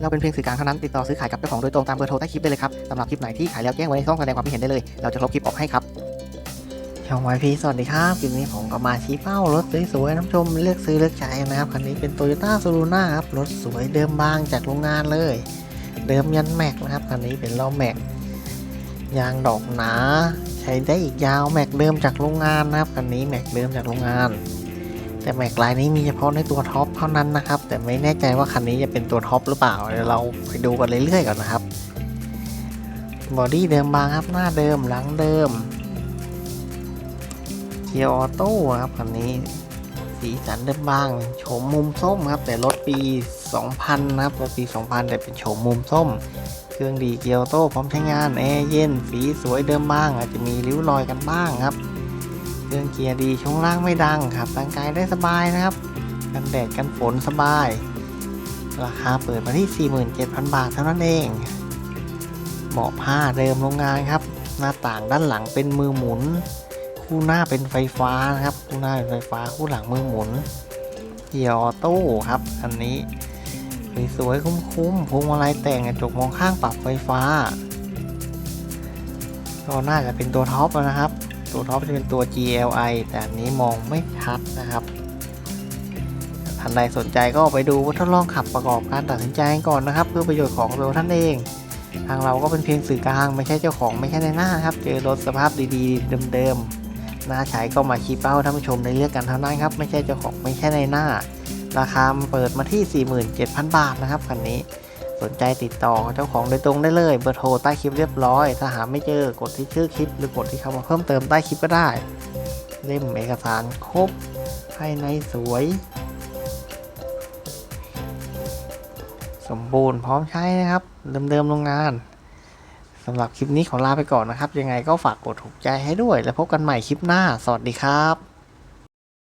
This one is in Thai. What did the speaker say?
เราเป็นเพียงสื่อกลางเท่านั้นติดต่อซื้อขายกับเจ้าของโดยตรงตามเบอร์โทรใต้คลิปได้เลยครับสำหรับคลิปไหนที่ขายแล้วแจ้งไว้ในช่องแสดงความคิดเห็นได้เลย เราจะลบคลิปออกให้ครับช่องวพีสวัสดีครับคลิปนี้ผมก็มาชี้เป้ารถสวยๆน้ำชมเลือกซื้อเลือกใช้นะครับคันนี้เป็นโตโยต้า u ูน่าครับรถสวยเดิมบางจากโรงงานเลย เดิมยันแม็กนะครับคันนี้เป็นล้อแม็กยางดอกหนา ใช้ได้อีกยาวแม็กเดิมจากโรงงานนะครับคันนี้แม็กเดิมจากโรงงาน แต่แม็กลายนี้มีเฉพาะในตัวท็อปเท่านั้นนะครับ แต่ไม่แน่ใจว่าคันนี้จะเป็นตัวท็อปหรือเปล่าเดี๋ยวเราไปดูกันเรื่อยๆก่อนนะครับบอดี้เดิมบางครับหน้าเดิมหลังเดิมเกียร์ออโต้ครับคันนี้สีสันเดิมบางโฉมมุมส้มครับแต่รถปี 2000 นะครับรถปี 2000 แต่เป็นโฉมมุมส้ม เครื่องดีเกียร์ออโต้พร้อมใช้งานแอร์เย็นสีสวยเดิมบ้าง อาจจะมีริ้วรอยกันบ้างครับ เครื่องเกียร์ดีช่วงล่างไม่ดังครับตั้งกายได้สบายนะครับกันแดดกันฝนสบาย ราคาเปิดมาที่ 47,000 บาทเท่านั้นเองเบาะผ้าเดิมโรงงานครับ หน้าต่างด้านหลังเป็นมือหมุน คู่หน้าเป็นไฟฟ้านะครับ คู่หน้าเป็นไฟฟ้าคู่หลังมือหมุนเกียร์ออโต้ครับ อันนี้สวยๆคุ้มๆพวงมาลัยแต่งกระจกมองข้างปรับไฟฟ้าก็น่าจะเป็นตัวท็อปแล้วนะครับ ตัวท็อปจะเป็นตัว GLI แต่อันนี้มองไม่ชัดนะครับท่านใดสนใจก็ไปดูทดลองขับประกอบการตัดสินใจก่อนนะครับ เพื่อประโยชน์ของตัวท่านเอง ทางเราก็เป็นเพียงสื่อกลางไม่ใช่เจ้าของไม่ใช่ในหน้าครับ เจอรถสภาพดีๆเดิมๆน่าใช้ก็มาชี้เป้าท่านผู้ชมในเลือกกันเท่านั้นครับไม่ใช่เจ้าของไม่ใช่ในหน้า ราคาเปิดมาที่ 47,000 บาทนะครับคันนี้ สนใจติดต่อเจ้าของโดยตรงได้เลยเบอร์โทรใต้คลิปเรียบร้อย ถ้าหาไม่เจอกดที่ชื่อคลิป หรือกดที่คำว่าเพิ่มเติมใต้คลิปก็ได้เล่มเอกสารครบภายในสวย สมบูรณ์พร้อมใช้นะครับเดิมๆโรงงานสำหรับคลิปนี้ขอลาไปก่อนนะครับ ยังไงก็ฝากกดถูกใจให้ด้วย แล้วพบกันใหม่คลิปหน้า สวัสดีครับ